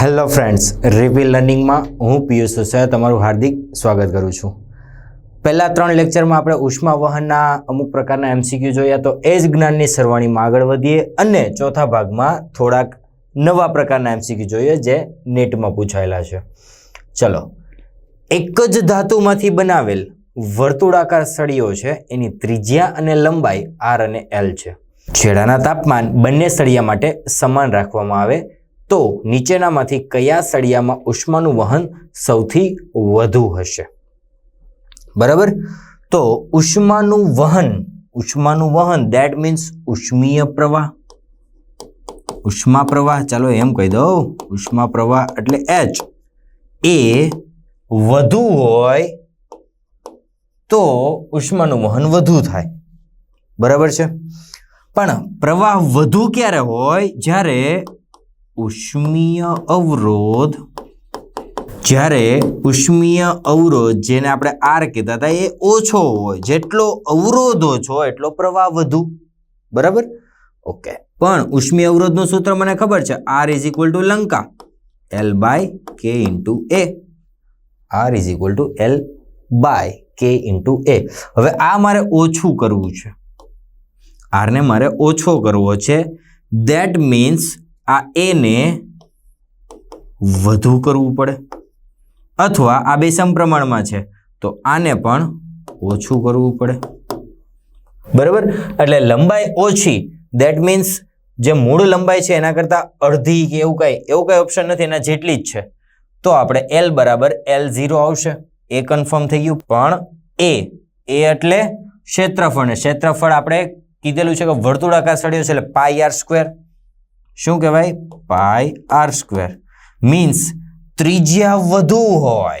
Hello friends રિવી લર્નિંગમાં હું પિયુષ સુસા તમારું હાર્દિક સ્વાગત કરું છું. પહેલાં ત્રણ લેક્ચરમાં આપણે ઉષ્મા વહનના અમુક પ્રકારના એમસીક્યુ જોયા તો એ જ જ્ઞાનની સરવાણીમાં આગળ વધીએ અને ચોથા ભાગમાં થોડાક નવા પ્રકારના એમસીક્યુ જોઈએ જે નેટમાં પૂછાયેલા છે. ચલો, એક જ ધાતુમાંથી બનાવેલ વર્તુળાકાર સળીઓ છે, એની ત્રિજ્યા અને લંબાઈ આર અને એલ છે. છેડાના તાપમાન બંને સળિયા માટે સમાન રાખવામાં આવે તો નીચેનામાંથી કયા સળિયામાં ઉષ્માનું વહન સૌથી વધુ હશે? બરાબર? તો ઉષ્માનું વહન ઉષ્માનું વહન દેટ મીન્સ ઉષ્મીય પ્રવાહ. ઉષ્મા પ્રવાહ, ચાલો એમ કહી દઉં. ઉષ્મા પ્રવાહ એટલે એચ એ વધુ હોય તો ઉષ્માનું વહન વધુ થાય. બરાબર છે? પણ પ્રવાહ વધુ ક્યારે હોય? જ્યારે ઉષ્મીય અવરોધ. જ્યારે ઉષ્મીય અવરોધ જેને આપણે આર કહેતા હતા, એ ઓછો હોય, જેટલો અવરોધ ઓછો એટલો પ્રવાહ વધુ. બરાબર? ઓકે પણ ઉષ્મીય અવરોધનું સૂત્ર મને ખબર છે. R is equal to Lanka. L by K into A R is equal to L by K into A હવે આ મારે ઓછું કરવું છે. આરને મારે ઓછો કરવો છે. દેટ મીન્સ આ એને વધુ કરવું પડે અથવા આ બે સમપ્રમાણમાં છે, તો આને પણ ઓછું કરવું પડે. બરાબર? એટલે લંબાઈ ઓછી દેટ મીન્સ જે મૂળ લંબાઈ છે એના કરતાં અડધી કે એવું કંઈ એવું કંઈ ઓપ્શન નથી, એના જેટલી જ છે. તો આપણે એલ બરાબર એલ ઝીરો આવશે. એ કન્ફર્મ થઈ ગયું. પણ એ એ એટલે ક્ષેત્રફળ ને ક્ષેત્રફળ આપણે કીધેલું છે કે વર્તુળાકાર સળિયો છે, એટલે પાય આર સ્ક્વેર શું કહેવાય? પાઈ આર સ્ક્વેર મીન્સ ત્રિજ્યા વધુ હોય.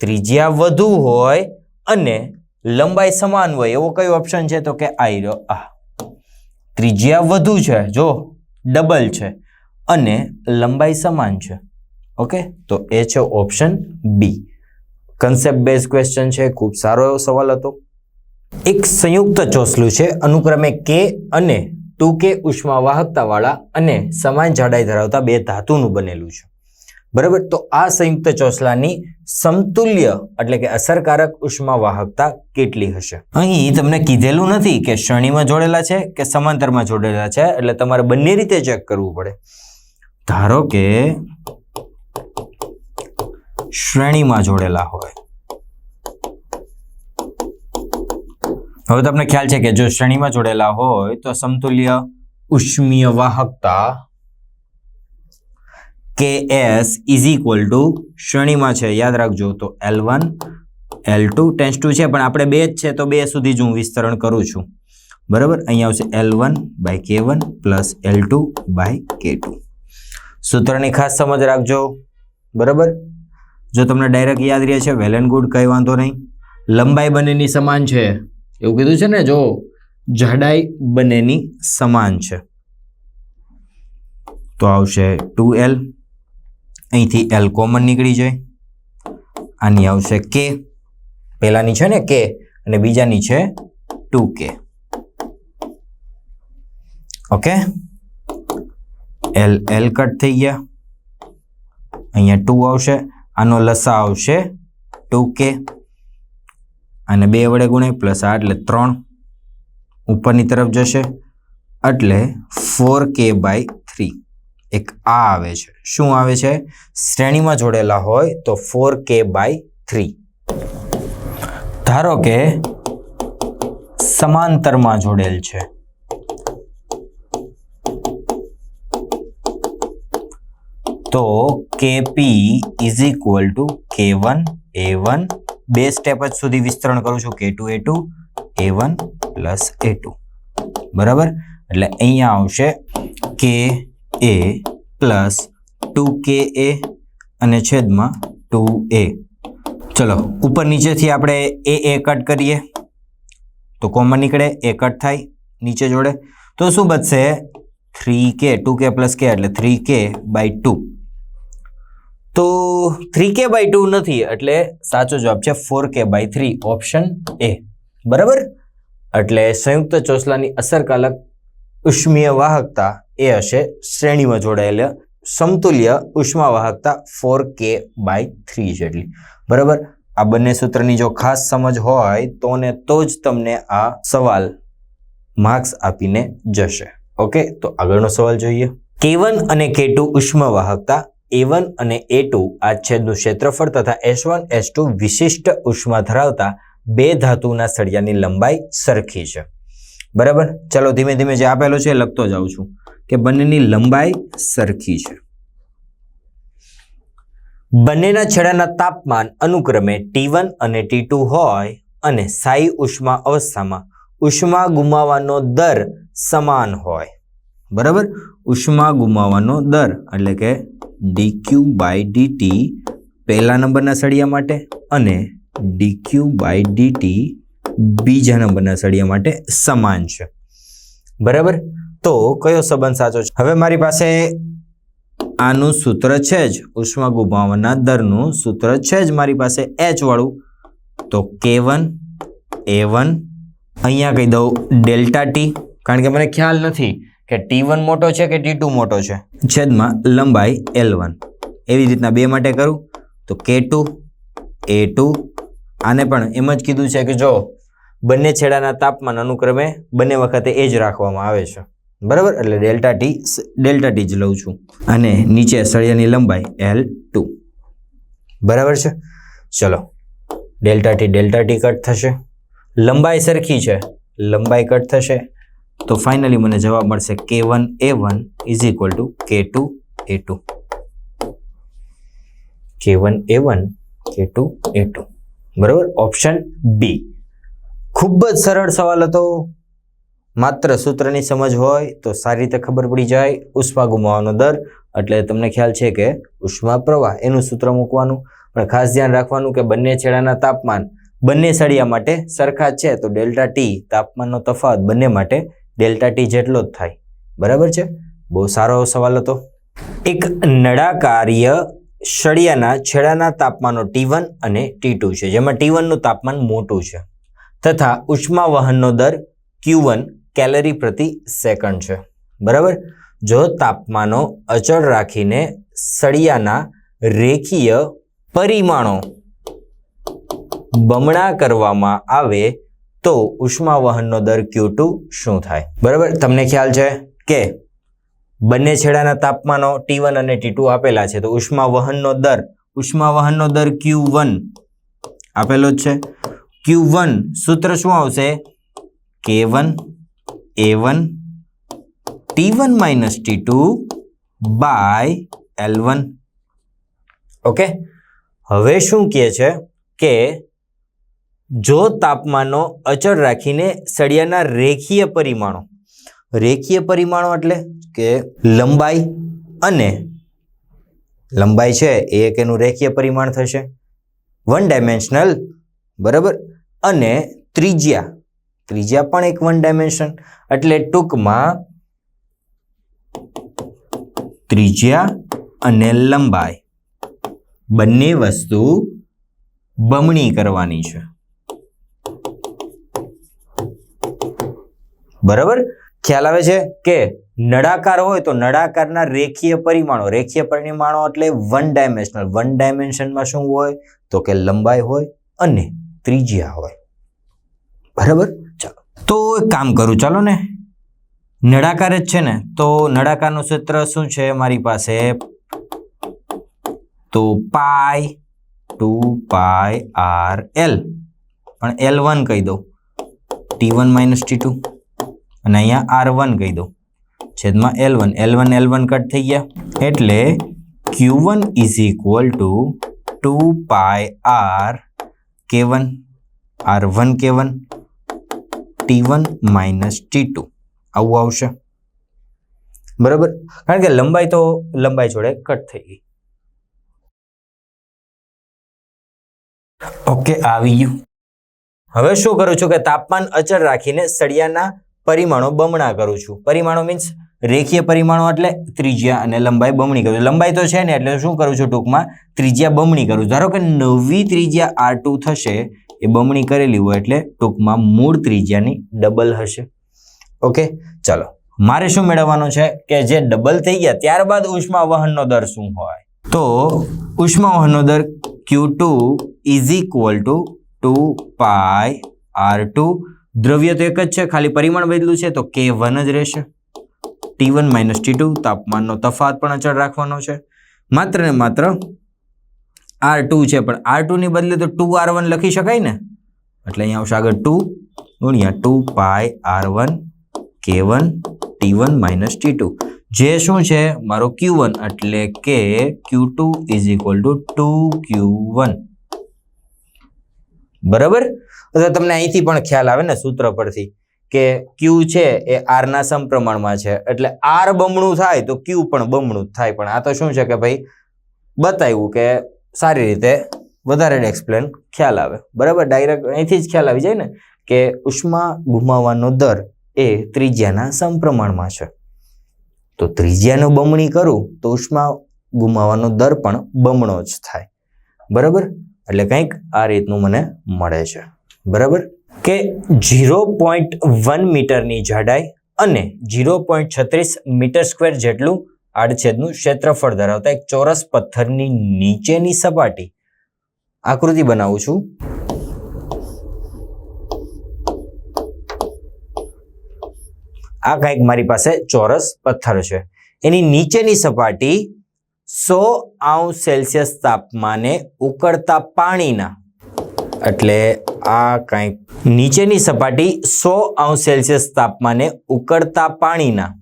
ત્રિજ્યા વધુ હોય અને લંબાઈ સમાન હોય. એવો કયો ઓપ્શન છે? તો કે આઈ રહ્યો આ. ત્રિજ્યા વધુ છે, જો. ડબલ છે. અને લંબાઈ સમાન છે. ઓકે તો એ છે option B concept base question છે. ખૂબ સારો એવો સવાલ હતો. એક સંયુક્ત ચોસલું છે. અનુક્રમે કે અને ટુ ઉષ્માવાહકતાવાળા ઉષ્મા અને સમાન જાડાઈ ધરાવતા બે ધાતુનું બનેલું છે. બરાબર? તો આ સંયુક્ત ચોસલાની સમતુલ્ય એટલે કે અસરકારક ઉષ્મા વાહકતા કેટલી હશે? અહીં તમને કીધેલું નથી કે શ્રેણીમાં જોડેલા છે કે સમાંતરમાં જોડેલા છે, એટલે તમારે બંને રીતે ચેક કરવું પડે. ધારો કે શ્રેણીમાં જોડેલા હોય. હવે તમને ખ્યાલ છે કે જો શ્રેણીમાં જોડેલા હોય તો સમતુલ્ય ઉષ્મીય વાહકતા કે એસ ઇઝ ઇક્વલ ટુ શ્રેણીમાં છે. યાદ રાખજો તો L one L two tends to છે, પણ આપણે બે જ છે તો બે સુધી જ હું વિસ્તરણ કરું છું. બરાબર? અહીંયા આવશે L one by K one plus L two by K two સૂત્રની ખાસ સમજ રાખજો. બરાબર? જો તમને ડાયરેક્ટ યાદ રહે છે વેલ એન્ડ ગુડ કંઈ વાંધો નહીં. લંબાઈ બંનેની સમાન છે. એવું કીધું છે ને, જો જાડાઈ બંનેની સમાન છે. તો આવશે ટુ એલ. અહીંથી એલ કોમન નીકળી જાય. આની આવશે કે. પહેલાંની છે ને કે, અને બીજાની છે ટુ કે. ઓકે? એલ એલ કટ થઈ ગયા. અહીંયા ટુ આવશે, આનો લસા આવશે ટુ કે. અને બે વડે ગુણે પ્લસ આ એટલે ત્રણ. ઉપરની તરફ જશે એટલે ફોર કે બાય થ્રી એક આ આવે છે. શું આવે છે? શ્રેણીમાં જોડેલા હોય તો ફોર કે બાય થ્રી ધારો કે સમાંતરમાં જોડેલ છે. તો KP is equal to K one A one બે સ્ટેપ જ સુધી વિસ્તરણ કરું છું કે two A two A one plus A two બરાબર? એટલે અહીંયા આવશે કે એ પ્લસ ટુ કે એ અને છેદમાં ટુ એ ચલો, ઉપર નીચેથી આપણે એ એ કટ કરીએ. તો કોમન નીકળે એ કટ થાય નીચે જોડે. તો શું બચશે? થ્રી કે ટુ કે પ્લસ કે એટલે થ્રી કે બાય ટુ તો થ્રી કે બાય ટુ નથી, એટલે સાચો જવાબ છે ફોર કે બાય થ્રી ઓપ્શન એ બરાબર? એટલે સંયુક્ત ચોસલાની અસરકારક ઉષ્મીય વાહકતા એ હશે શ્રેણીમાં જોડાયેલા સમતુલ્ય ઉષ્મા વાહકતા ફોર કે બાય થ્રી જેટલી. બરાબર? આ બંને સૂત્રની જો ખાસ સમજ હોય, તો ને તો જ તમને આ સવાલ માર્ક્સ આપીને જશે. ઓકે તો આગળનો સવાલ જોઈએ. કે વન અને કે ટુ ઉષ્માવાહકતા એ વન અને એ ટુ આ છેદનું ક્ષેત્રફળ તથા એસ વન એસ ટુ વિશિષ્ટ ઉષ્મા ધરાવતા બે ધાતુના સળિયાની લંબાઈ સરખી છે. બરાબર? ચલો ધીમે ધીમે જે આપેલો છે લખતો જાઉં છું કે બંનેની લંબાઈ સરખી છે. બંનેના છેડાના તાપમાન અનુક્રમે ટી અને ટી હોય અને સ્થાયી ઉષ્મા અવસ્થામાં ઉષ્મા ગુમાવાનો દર સમાન હોય. બરાબર? ઉષ્મા ગુમાવવાનો દર, એટલે કે ડીક્યુ બાય ડીટી પહેલા નંબરના સળિયા માટે અને ડીક્યુ બાય ડીટી બીજા નંબરના સળિયા માટે સમાન છે. બરાબર? તો કયો સંબંધ સાચો છે? હવે મારી પાસે આનું સૂત્ર છે જ, ઉષ્મા ગુમાવવાના દરનું સૂત્ર છે જ મારી પાસે એચ વાળું. તો કે વન એ વન અહીંયા કહી દઉં ડેલ્ટા ટી કારણ કે મને ખ્યાલ નથી. કે ટી વન મોટો છે કે ટી ટુ મોટો છે? છેદમાં લંબાઈ એલ વન એવી રીતના બે માટે કરું તો કે ટુ એ ટુ આને પણ એમ જ કીધું છે કે જો બંને છેડાના તાપમાન અનુક્રમે બંને વખતે એ જ રાખવામાં આવે છે. બરાબર? એટલે ડેલ્ટા ટી ડેલ્ટા ટી જ લઉં છું. અને નીચે સળિયાની લંબાઈ એલ ટુ બરાબર છે? ચલો. Delta T delta T cut થશે. લંબાઈ સરખી છે. લંબાઈ કટ થશે. તો ફાઇનલી મને જવાબ મળશે K one A one is equal to K two A two K one A one K two A two બરાબર? ઓપ્શન બી ખૂબ જ સરળ સવાલ હતો. માત્ર સૂત્રની સમજ હોય તો સારી રીતે ખબર પડી જાય. ઉષ્મા ગુમાવવાનો દર. એટલે તમને ખ્યાલ છે કે ઉષ્મા પ્રવાહ એનું સૂત્ર મૂકવાનું. પણ ખાસ ધ્યાન રાખવાનું કે બંને છેડાના તાપમાન બંને સળિયા માટે સરખા છે. તો ડેલ્ટા ટી તાપમાનનો તફાવત બંને માટે ડેલ્ટા ટી જેટલો જ થાય. બરાબર છે? બહુ સારો સવાલ હતો. એક નળાકાર્ય સળિયાના છેડાના તાપમાનો ટી વન અને ટી ટુ છે, જેમાં ટી વનનું તાપમાન મોટું છે, તથા ઉષ્મા વહનનો દર ક્યુ વન કેલરી પ્રતિ સેકન્ડ છે. બરાબર? જો તાપમાનો અચળ રાખીને સળિયાના રેખીય પરિમાણો બમણા કરવામાં આવે તો ઉષ્મા વહનનો દર ક્યુ ટુ શું થાય? બરાબર? તમને ખ્યાલ છે કે બંને છેડાના તાપમાનો ટી વન અને ટી ટુ આપેલા છે, તો ઉષ્મા વહનનો દર ઉષ્મા વહનનો દર ક્યુ વન આપેલો જ છે. ક્યુ વન સૂત્ર શું આવશે? K one A one T one minus T two by L one okay હવે શું કહે છે? કે જો તાપમાનો અચળ રાખીને સળિયાના રેખીય પરિમાણો રેખીય પરિમાણો એટલે કે લંબાઈ અને લંબાઈ છે એ એક એનું રેખીય પરિમાણ થશે. વન ડાયમેન્શનલ બરાબર? અને ત્રિજ્યા ત્રિજ્યા પણ એક વન ડાયમેન્શન એટલે ટૂંકમાં ત્રિજ્યા અને લંબાઈ બંને વસ્તુ બમણી કરવાની છે. બરાબર? ખ્યાલ આવે છે કે નળાકાર હોય તો નળાકારના રેખીય પરિમાણો રેખીય પરિમાણો એટલે વન ડાયમેન્શનલ વન ડાયમેન્શનમાં શું હોય? તો કે લંબાઈ હોય અને ત્રિજ્યા હોય. બરાબર? ચાલો. તો એક કામ કરું, ચાલો ને. નળાકાર જ છે ને, તો નળાકારનું સૂત્ર શું છે મારી પાસે? તો pi two pi R L. પણ એલ વન કહી દઉં. T one minus T two. અને અહીંયા આર વન કહી દઉં. છેદમાં L one. L one L one cut થઈ ગયા. એટલે Q one is equal to two pi R K one. R one K one. T one minus T two. આવું આવશે. બરાબર? કારણ કે લંબાઈ તો લંબાઈ જોડે કટ થઈ ગઈ. ઓકે, આવી ગયું. હવે શું કરું છું કે તાપમાન અચળ રાખીને સળિયાના પરિમાણો બમણા કરું છું. પરિમાણો મીન્સ રેખીય પરિમાણો એટલે ત્રિજ્યા અને લંબાઈ બમણી કરું. લંબાઈ તો છે ને એટલે શું કરું છું ટૂંકમાં? ત્રિજ્યા બમણી કરું. ધારો કે નવી ત્રિજ્યા આર ટુ થશે, એ બમણી કરેલી હોય એટલે ટૂંકમાં મૂળ ત્રિજ્યાની ડબલ હશે. ઓકે? ચાલો. મારે શું મેળવવાનું છે? કે જે ડબલ થઈ ગયા, ત્યારબાદ ઉષ્મા વહનનો દર શું હોય? તો ઉષ્મા વહનનો દર Q two is equal to two pi R two દ્રવ્ય તો એક જ છે, ખાલી પરિમાણ બદલું છે, તો કે વન જ રહેશે. T one minus T two તાપમાનનો તફાત પણ અચળ રાખવાનો છે. માત્ર ને માત્ર આર ટુ છે, પણ આર ટુની બદલે તો ટુ આર વન લખી શકાય ને? એટલે અહીંયા આવશે આગળ ટુ ગુણ્યા two pi R one K one T one minus T two જે શું છે? મારો ક્યુ વન એટલે કે Q two is equal to two Q one બરાબર? તો તમને અહીંથી પણ ખ્યાલ આવે ને સૂત્ર પરથી કે ક્યુ છે એ આરના સમપ્રમાણમાં છે. એટલે આર બમણું થાય તો ક્યુ પણ બમણું થાય. પણ આ તો શું છે કે ભાઈ બતાવ્યું કે સારી રીતે વધારે એક્સપ્લેન ખ્યાલ આવે. બરાબર? ડાયરેક્ટ અહીંથી જ ખ્યાલ આવી જાય ને કે ઉષ્મા ગુમાવવાનો દર એ ત્રિજ્યાના સમપ્રમાણમાં છે. તો ત્રિજ્યાનું બમણી કરું તો ઉષ્મા ગુમાવવાનો દર પણ બમણો જ થાય. બરાબર? એટલે કંઈક આ રીતનું મને મળે છે. બરાબર? કે ઝીરો પોઈન્ટ વન મીટરની જાડાઈ અને ઝીરો પોઈન્ટ છત્રીસ મીટર સ્ક્વેર જેટલું આડછેદનું ક્ષેત્રફળ ધરાવતા એક ચોરસ પથ્થરની નીચેની સપાટી. આકૃતિ બનાવું છું. આ કંઈક મારી પાસે ચોરસ પથ્થર છે. એની નીચેની સપાટી સો આઉન્સ સેલ્સિયસ તાપમાને ઉકળતા પાણીના. એટલે આ કંઈક નીચેની સપાટી સો અંશ સેલ્સિયસ તાપમાને ઉકળતા પાણીના.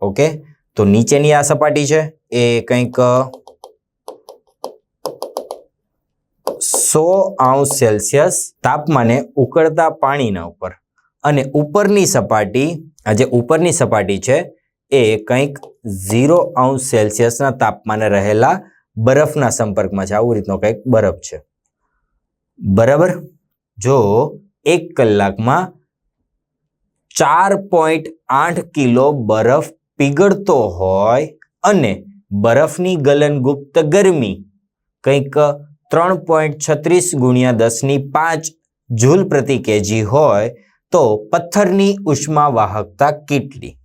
ઓકે? તો નીચેની આ સપાટી છે એ કંઈક સો અંશ સેલ્સિયસ તાપમાને ઉકળતા પાણીના ઉપર. અને ઉપરની સપાટી, આ જે ઉપરની સપાટી છે એ કંઈક ઝીરો અંશ સેલ્સિયસના તાપમાને રહેલા બરફના સંપર્કમાં છે. આવું રીતનો કંઈક બરફ છે. બરાબર? જો એક કલાકમાં ચાર પોઈન્ટ આઠ કિલો બરફ પીગળતો હોય અને બરફની ગલનગુપ્ત ગરમી કંઈક ત્રણ પોઈન્ટ છત્રીસ ગુણ્યા દસની પાંચ જૂલ પ્રતિ કેજી હોય, તો પથ્થરની ઉષ્મા વાહકતા કેટલી?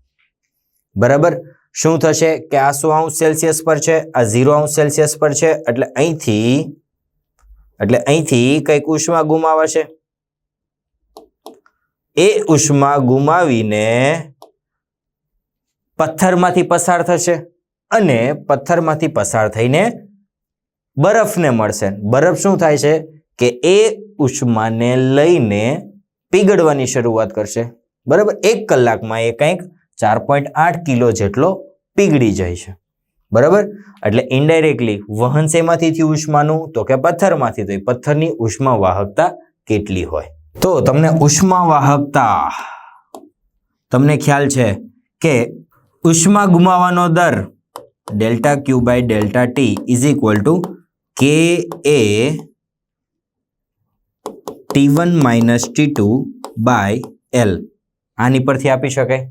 બરાબર? શું થશે? કે આ સો અંશ સેલ્સિયસ પર છે? આ ઝીરો અંશ સેલ્સિયસ પર છે? એટલે અહીંથી એટલે અહીંથી કંઈક ઉષ્મા ગુમાવાશે. એ ઉષ્મા ગુમાવીને પથ્થરમાંથી પસાર થશે અને પથ્થરમાંથી પસાર થઈને બરફને મળશે. બરફ શું થાય છે? કે એ ઉષ્માને લઈને પીગળવાની શરૂઆત કરશે. બરાબર? એક કલાકમાં એ કંઈક ચાર પોઈન્ટ આઠ કિલો જેટલો પીગળી જાય છે. બરાબર? એટલે ઇનડાયરેક્ટલી વહન શેમાંથી થયું ઉષ્માનું? તો કે પથ્થરમાંથી તો એ પથ્થરની ઉષ્મા વાહકતા કેટલી હોય? તો તમને ઉષ્મા વાહકતા તમને ખ્યાલ છે કે ઉષ્મા ગુમાવાનો દર delta Q by delta T is equal to K A T one minus T two by L આની પરથી આપી શકાય?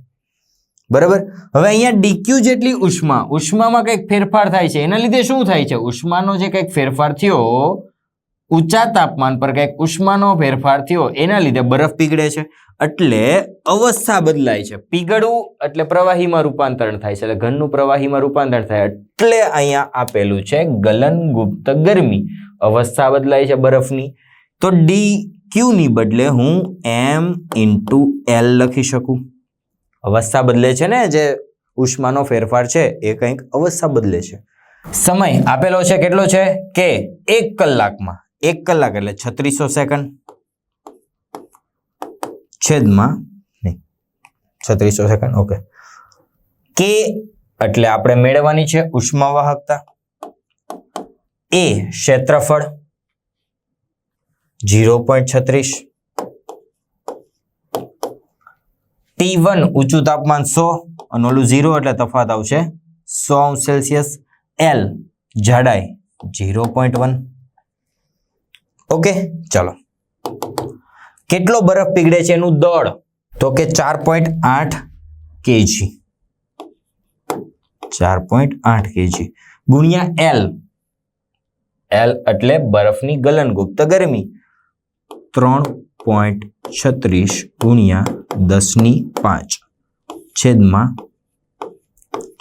બરાબર? હવે અહીંયા ડીક્યુ જેટલી ઉષ્મા, ઉષ્મામાં કંઈક ફેરફાર થાય છે. એના લીધે શું થાય છે? ઉષ્માનો જે કંઈક ફેરફાર થયો, ઊંચા તાપમાન પર કંઈક ઉષ્માનો ફેરફાર થયો, એના લીધે બરફ પીગળે છે. એટલે અવસ્થા બદલાય છે. પીગળવું એટલે પ્રવાહીમાં રૂપાંતરણ થાય છે. એટલે ઘનનું પ્રવાહીમાં રૂપાંતરણ થાય. એટલે અહીંયા આપેલું છે ગલનગુપ્ત ગરમી. અવસ્થા બદલાય છે બરફની. તો ડી ક્યુની બદલે હું એમ ઇન્ટુ એલ લખી શકું. અવસ્થા બદલે છે ને, જે ઉષ્માનો ફેરફાર છે, એ કંઈક અવસ્થા બદલે છે. સમય આપેલો છે કેટલો છે? કે એક કલાકમાં. એક કલાક એટલે છત્રીસો સેકન્ડ. છેદમાં નહીં. છત્રીસો સેકન્ડ, ઓકે. કે એટલે આપણે મેળવવાની છે ઉષ્મા વાહકતા એ ક્ષેત્રફળ. ઝીરો પોઈન્ટ છત્રીસ. ટી વન ઊંચું તાપમાન સો અને ઓલું ઝીરો એટલે તફાત આવશે સો અંશ સેલ્સિયસ એલ જાડાઈ ઝીરો પોઈન્ટ વન ઓકે ચલો. કેટલો બરફ પીગળે છે એનું દળ? તો કે ચાર પોઈન્ટ આઠ કેજી. ચાર પોઈન્ટ આઠ કેજી. ગુણ્યા એલ એલ એટલે બરફની ગલનગુપ્ત ગરમી. ત્રણ પોઈન્ટ છત્રીસ ગુણ્યા દસની પાંચ. છેદમાં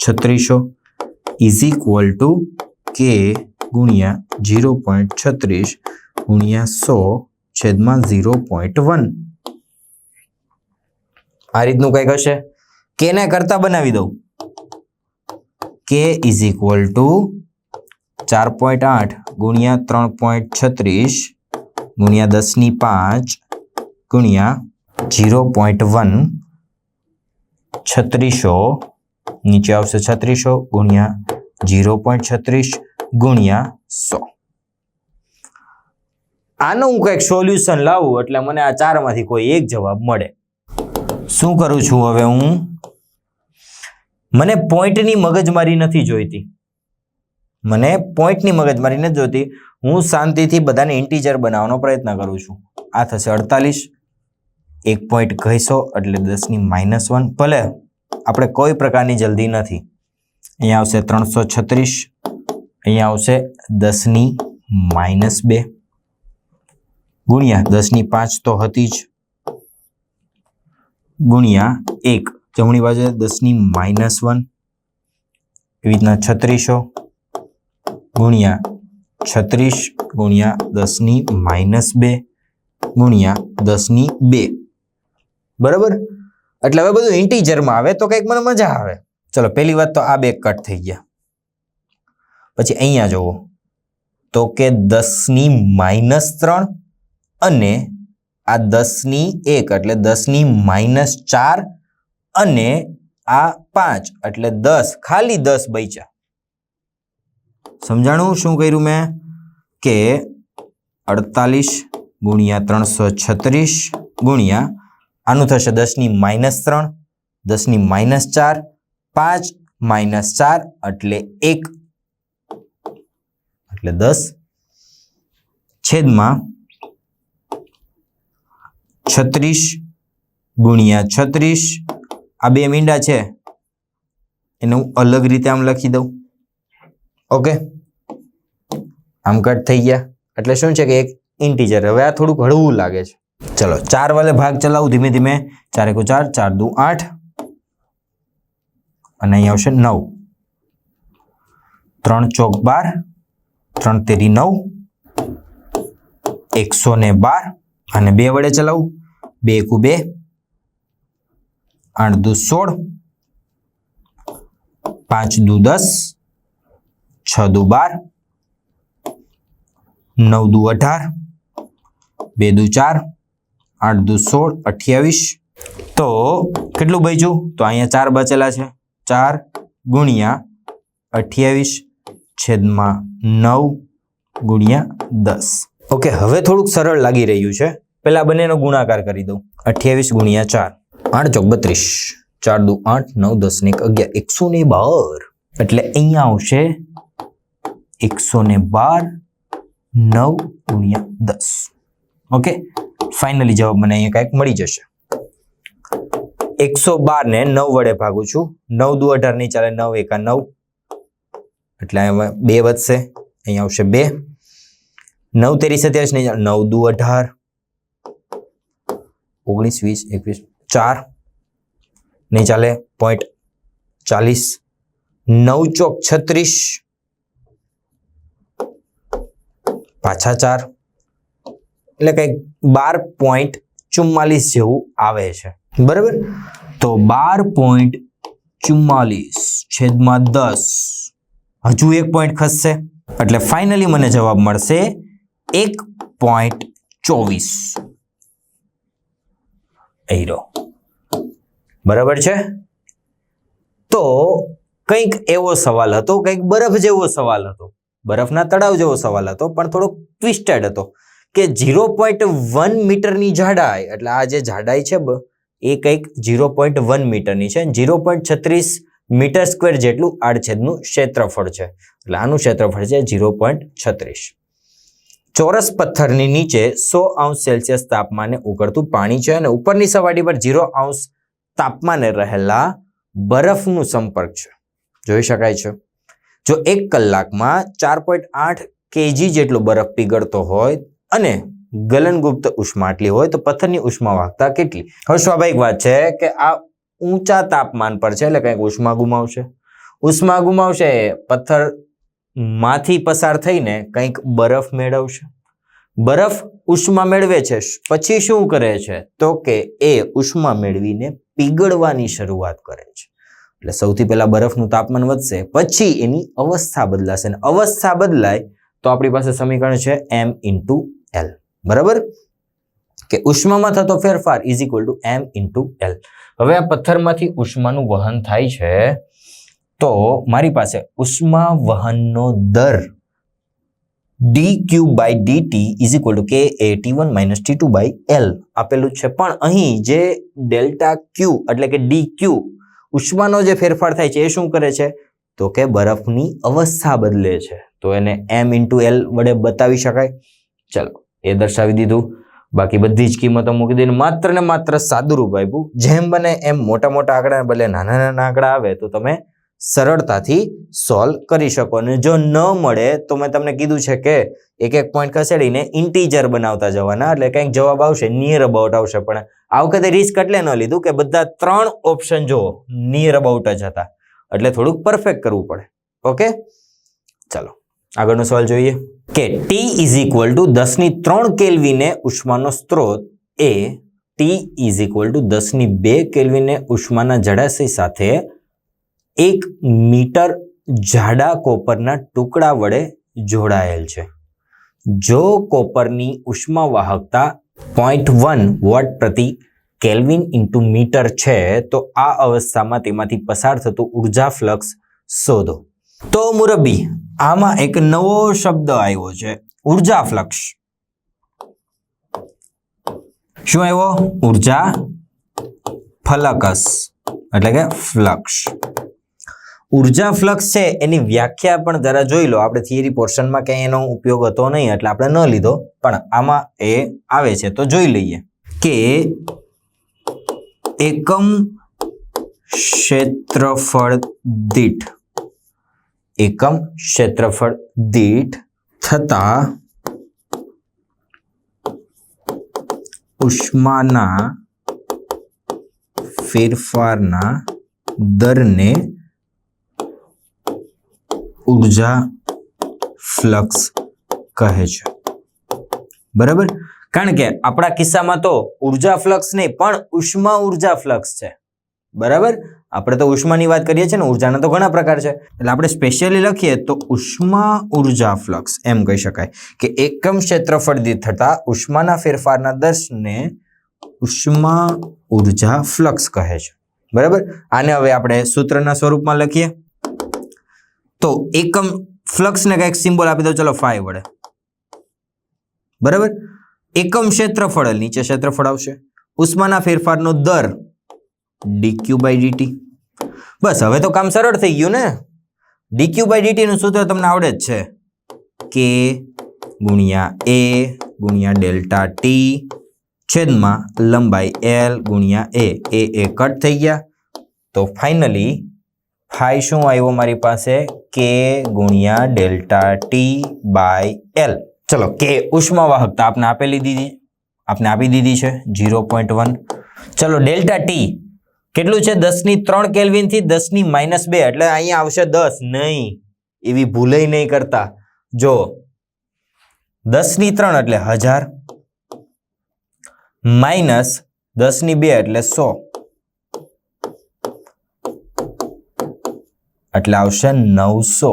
છત્રીસો ઇઝ ઇક્વલ ટુ કે ગુણ્યા ઝીરો પોઈન્ટ છત્રીસ ગુણ્યા સો છેદમાં ઝીરો પોઈન્ટ વન. આ રીતનું કંઈક હશે? કેને કરતા બનાવી દઉં. કે ઇઝ ઇક્વલ ટુ ચાર પોઈન્ટ આઠ ગુણ્યા ત્રણ પોઈન્ટ છત્રીસ ગુણ્યા દસની પાંચ ગુણ્યા ઝીરો પોઈન્ટ વન છત્રીસો, નીચે આવશે છત્રીસો ગુણ્યા ઝીરો પોઈન્ટ છત્રીસ ગુણ્યા સો. આનું હું કંઈક સોલ્યુશન લાવું એટલે મને આ ચારમાંથી કોઈ એક જવાબ મળે. શું કરું છું હવે હું? મને પોઈન્ટની મગજમારી નથી જોઈતી. મને પોઈન્ટની મગજમારી નથી જોઈતી. હું શાંતિથી બધાને ઇન્ટીજર બનાવવાનો પ્રયત્ન કરું છું. આ થશે અડતાલીસ. એક પોઈન્ટ કહીશો એટલે દસની માઇનસ વન ભલે, આપણે કોઈ પ્રકારની જલ્દી નથી. અહીંયા આવશે ત્રણસો છત્રીસ, અહીંયા આવશે દસની માઇનસ બે. ગુણ્યા દસની પાંચ તો હતી જ. ગુણ્યા એક. જમણી બાજુ દસની માઇનસ વન એવી રીતના છત્રીસો. ગુણ્યા છત્રીસ, ગુણ્યા દસની માઇનસ બે. ગુણ્યા દસની બે. બરાબર? એટલે હવે બધું ઇન્ટીજરમાં આવે તો કંઈક મને મજા આવે. ચલો, પહેલી વાત તો આ બે કટ થઈ ગયા. પછી અહીંયા જુઓ. તો કે દસની માઇનસ ત્રણ અને આ દસની એક, એટલે દસની માઇનસ ચાર અને આ પાંચ, એટલે દસ, ખાલી દસ બચ્યા. સમજાણું શું કર્યું મેં? કે અડતાલીસ ગુણ્યા ત્રણસો છત્રીસ ગુણ્યા આનું થશે દસની માઇનસ ત્રણ, દસની માઇનસ ચાર, પાંચ માઇનસ ચાર એટલે એક. એટલે દસ છેદમાં છત્રીસ ગુણ્યા છત્રીસ. આ બે મીંડા છે. એને હું અલગ રીતે આમ લખી દઉં. ઓકે? આમ કટ થઈ ગયા. એટલે શું છે કે એક ઇન્ટીજર હવે આ થોડુંક હળવું લાગે છે. ચલો ચાર વાલે ભાગ ચલાવું ધીમે ધીમે ચાર એકુ ચાર ચાર દુ આઠ અને અહીં આવશે નવ. ત્રણ ચોક બાર, ત્રણ તેરી નવ, એકસો ને બાર, અને બે વડે ચલાવું. બે એકુ બે, આઠ દુ સોળ, પાંચ દુ દસ, છ દુ બાર, નવ દુ અઢાર, બે દુ ચાર આઠ દુ સોળ અઠ્યાવીસ. તો કેટલું બચ્યું તો અહીંયા ચાર બચેલા છે. ચાર ગુણ્યા અઠ્યાવીસ છેદમાં નવ ગુણ્યા દસ. ઓકે, હવે થોડુંક સરળ લાગી રહ્યું છે. પહેલા બંનેનો ગુણાકાર કરી દઉં. અઠ્યાવીસ ગુણ્યા ચાર. આઠ ચોક બત્રીસ. ચાર દુ આઠ, નવ દસ ને એક અગિયાર. એકસો ને બાર. એટલે અહીંયા આવશે એકસો ને બાર, નવ ગુણ્યા દસ. ઓકે ફાઇનલી જવાબ મને અહીંયા કાંઈક મળી જશે. એકસો બાર ને નવ વડે ભાગું છું. નવ દુ અઢાર નહીં ચાલે, નવ એકા નવ. એટલે અહીંયા બે વધશે. અહીંયા આવશે બે. નવ તેરી સત્યાવીસ નહીં ચાલે, નવ દુ અઢાર. ઓગણીસ, વીસ, એકવીસ, ચાર. નહીં ચાલે, પોઈન્ટ ચાલીસ. નવ ચોક છત્રીસ. પાછા ચાર. એટલે કંઈક બાર પોઈન્ટ ચુમ્માલીસ જેવું આવે છે. બરાબર? તો બાર પોઈન્ટ ચુમ્માલીસ છેદમાં દસ. હજુ એક પોઈન્ટ ખસશે. એટલે ફાઇનલી મને જવાબ મળશે એક પોઈન્ટ ચોવીસ. એરો બરાબર છે? તો કંઈક એવો સવાલ હતો, કંઈક બરફ જેવો સવાલ હતો. બરફના તળાવ જેવો સવાલ હતો, પણ થોડો ટ્વિસ્ટેડ હતો. કે ઝીરો પોઈન્ટ વન મીટરની જાડાઈ, એટલે આ જે જાડાઈ છે એ કંઈક ઝીરો પોઈન્ટ વન મીટરની છે. ઝીરો પોઈન્ટ છત્રીસ મીટર સ્ક્વેર જેટલું આડછેદનું ક્ષેત્રફળ છે. એટલે આનું ક્ષેત્રફળ છે ઝીરો પોઈન્ટ છત્રીસ. ચોરસ પથ્થરની નીચે સો અંશ સેલ્સિયસ તાપમાને ઉકળતું પાણી છે અને ઉપરની સપાટી પર ઝીરો અંશ તાપમાને રહેલા બરફનું સંપર્ક છે. જોઈ શકાય છે? જો એક કલાકમાં ચાર પોઈન્ટ આઠ કેજી જેટલો બરફ પીગળતો હોય અને ગલનગુપ્ત ઉષ્મા આટલી હોય તો પથ્થરની ઉષ્મા વાહકતા કેટલી? હવે સ્વાભાવિક વાત છે કે આ ઊંચા તાપમાન પર છે એટલે કંઈક ઉષ્મા ગુમાવશે. ઉષ્મા ગુમાવશે પથ્થરમાંથી પસાર થઈને કંઈક બરફ મેળવશે. બરફ ઉષ્મા મેળવે છે. પછી શું કરે છે? તો કે એ ઉષ્મા મેળવીને પીગળવાની શરૂઆત કરે છે. એટલે સૌથી પહેલા બરફનું તાપમાન વધશે, પછી એની અવસ્થા બદલાશે. અને અવસ્થા બદલાય તો આપણી પાસે સમીકરણ છે એમ ઇન્ટુ એલ બરાબર? કે ઉષ્મામાં થતો ફેરફાર is equal to M into L હવે આ પથ્થરમાંથી ઉષ્માનું વહન થાય છે, તો મારી પાસે ઉષ્મા વહનનો દર D Q by DT is equal to K A T one minus T two by L આપેલું છે. પણ અહીં જે ડેલ્ટા ક્યુ એટલે કે ડી ક્યુ ઉષ્માનો જે ફેરફાર થાય છે, એ શું કરે છે? તો કે બરફની અવસ્થા બદલે છે. તો એને એમ ઇન્ટુ એલ વડે બતાવી શકાય. ચલો, એ દર્શાવી દીધું. બાકી બધી જ કિંમતો મૂકી દઈને માત્ર ને માત્ર સાદુરૂપ આપ્યું. જેમ બને એમ મોટા મોટા આંકડા બદલે નાના નાના આંકડા આવે તો તમે સરળતાથી સોલ્વ કરી શકો. અને જો ન મળે તો મેં તમને કીધું છે કે એક એક પોઈન્ટ ખસેડીને ઇન્ટીજર બનાવતા જવાના. એટલે કંઈક જવાબ આવશે નિયર અબાઉટ આવશે. પણ આ વખતે રિસ્ક એટલે ન લીધું કે બધા ત્રણ ઓપ્શન જો નિયર અબાઉટ જ હતા. એટલે થોડુંક પરફેક્ટ કરવું પડે. ઓકે ચાલો, આગળનો સવાલ જોઈએ. કે ટી ઇઝ ઇક્વલ ટુ દસની ત્રણ કેલ્વીને ઉષ્માનો સ્ત્રોત એ ટી ઇઝ ઇક્વલ ટુ દસની બે કેલ્વીને ઉષ્માના જળાશય સાથે એક મીટર જાડા કોપરના ટુકડા વડે જોડાયેલ છે. જો કોપરની ઉષ્મા વાહકતા પોઈન્ટ વન વોટ પ્રતિ કેલ્વિન ઇન્ટુ મીટર છે, તો આ અવસ્થામાં તેમાંથી પસાર થતું ઊર્જા ફ્લક્સ શોધો. તો મુરબ્બી આમાં એક નવો શબ્દ આવ્યો છે, ઊર્જા ફ્લક્ષ શું આવ્યો? ઊર્જા ફલકસ, એટલે કે ફ્લક્ષ ઊર્જા ફ્લક્સ છે, એની વ્યાખ્યા પણ જરા જોઈ લો. આપણે થિયરી પોર્શનમાં ક્યાંય એનો ઉપયોગ હતો નહીં, એટલે આપણે ન લીધો. પણ આમાં એ આવે છે, તો જોઈ લઈએ. કે એકમ ક્ષેત્રફળ દીઠ એકમ ક્ષેત્રફળ દીઠ થતા ઉષ્માના ફેરફારના દરને ઊર્જા ફ્લક્સ કહે છે. બરાબર? કારણ કે આપણા કિસ્સામાં તો ઊર્જા ફ્લક્સ નહીં, પણ ઉષ્મા ઊર્જા ફ્લક્સ છે. બરાબર? આપણે તો ઉષ્માની વાત કરીએ છીએ ને, ઉર્જાના તો ઘણા પ્રકાર છે. એટલે આપણે સ્પેશિયલી લખીએ તો ઉષ્મા ઊર્જા ફ્લક્સ એમ કહી શકાય કે એકમ ક્ષેત્રફળ દીઠ થતા ઉષ્માના ફેરફારના દર્શને ઉષ્મા ઊર્જા ફ્લક્સ કહે છે. બરાબર? આને હવે આપણે સૂત્રના સ્વરૂપમાં લખીએ. તો એકમ ફ્લક્સને કંઈક સિમ્બોલ આપી દો, ચલો ફાઈ વડે બરાબર? એકમ ક્ષેત્રફળ, નીચે ક્ષેત્રફળ આવશે. ઉષ્માના ફેરફારનો દર ડીક્યુ બાય ડીટી બસ, હવે તો કામ સરળ થઈ ગયું ને? ડીક્યુ બાય ડીટી નું સૂત્ર તમને આવડે જ છે. કે ગુણ્યા એ ગુણ્યા ડેલ્ટા ટી છેદમાં લંબાઈ એલ ગુણ્યા એ એ એ કટ થઈ ગયા. તો ફાઇનલી ફાઈ શું આવ્યો મારી પાસે? કે ગુણ્યા ડેલ્ટા ટી બાય એલ ચલો કે ઉષ્મા વાહકતા આપને આપેલી દીધી આપને આપી દીધી છે ઝીરો પોઈન્ટ વન ચલો, ડેલ્ટા ટી કેટલું છે? દસની ત્રણ કેલ્વિનથી દસની માઇનસ બે. એટલે અહીંયા આવશે દસ. નહીં. એવી ભૂલે નહીં કરતા. જો, દસની ત્રણ એટલે હજાર માઇનસ દસની બે એટલે સો. એટલે આવશે નવસો.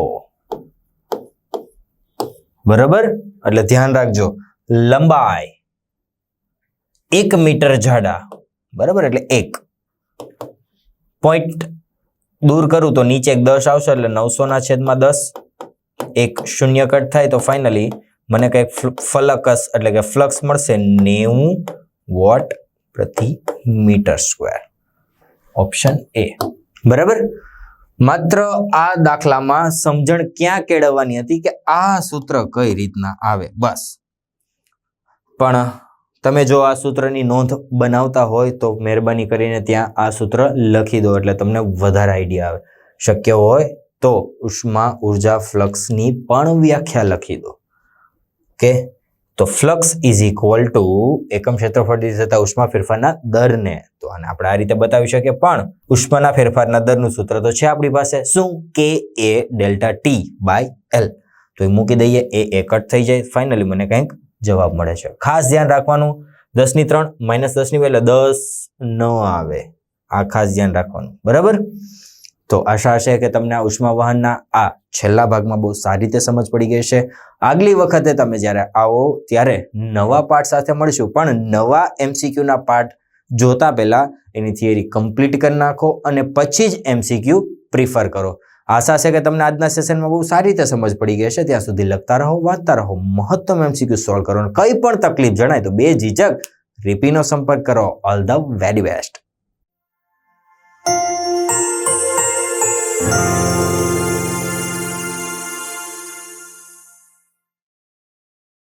બરાબર? એટલે ધ્યાન રાખજો. લંબાઈ એક મીટર જાડા. બરાબર? એટલે એક. પોઈન્ટ દૂર કરું તો નીચે એક દસ આવશે એટલે નવસોના છેદમાં દસ. એક શૂન્ય કટ થાય તો ફાઇનલી મને કંઈક ફલકસ એટલે કે ફ્લક્સ મળશે નેવું વોટ પ્રતિ મીટર સ્ક્વેર. Option A. બરાબર? માત્ર આ દાખલામાં સમજણ ક્યાં કેળવવાની હતી કે આ સૂત્ર કઈ રીતના આવે? બસ. પણ તમે જો આ સૂત્રની નોંધ બનાવતા હોય તો મહેરબાની કરીને ત્યાં આ સૂત્ર લખી દો એટલે તમને વધારે આઈડિયા આવે. શક્ય હોય તો ઉષ્મા ઊર્જા ફ્લક્સની પણ વ્યાખ્યા લખી દો. કે તો ફ્લક્સ ઇઝ ઇક્વલ ટુ એકમ ક્ષેત્રફળ દીઠ થતા ઉષ્મા ફેરફારના દરને. તો આને આપણે આ રીતે બતાવી શકીએ. પણ ઉષ્માના ફેરફારના દરનું સૂત્ર તો છે આપણી પાસે શું? K A delta T by L તો એ મૂકી દઈએ. એ એ કટ થઈ જાય. ફાઇનલી મને કંઈક જવાબ મળે છે. ખાસ ધ્યાન રાખવાનું, દસની ત્રણ, માઇનસ દસની એટલે દસ ન આવે. આ ખાસ ધ્યાન રાખવાનું. બરાબર? તો આશા છે કે તમને આ ઉષ્મા વહનના આ છેલ્લા ભાગમાં બહુ સારી રીતે સમજ પડી ગઈ છે આગલી વખતે તમે જ્યારે આવો, ત્યારે નવા પાઠ સાથે મળશું. પણ નવા એમસીક્યુના પાઠ જોતા પહેલાં એની થિયરી કમ્પ્લીટ કરી નાખો અને પછી જ એમસીક્યુ પ્રિફર કરો. આશા છે કે તમને આજના સેશનમાં બહુ સારી રીતે સમજ પડી ગઈ છે ત્યાં સુધી લખતા રહો, વાંચતા રહો, મહત્તમ એમસીક્યુ સોલ્વ કરો કંઈ પણ તકલીફ જણાય તો બે ઝીઝક રીપીનો સંપર્ક કરો. All the very best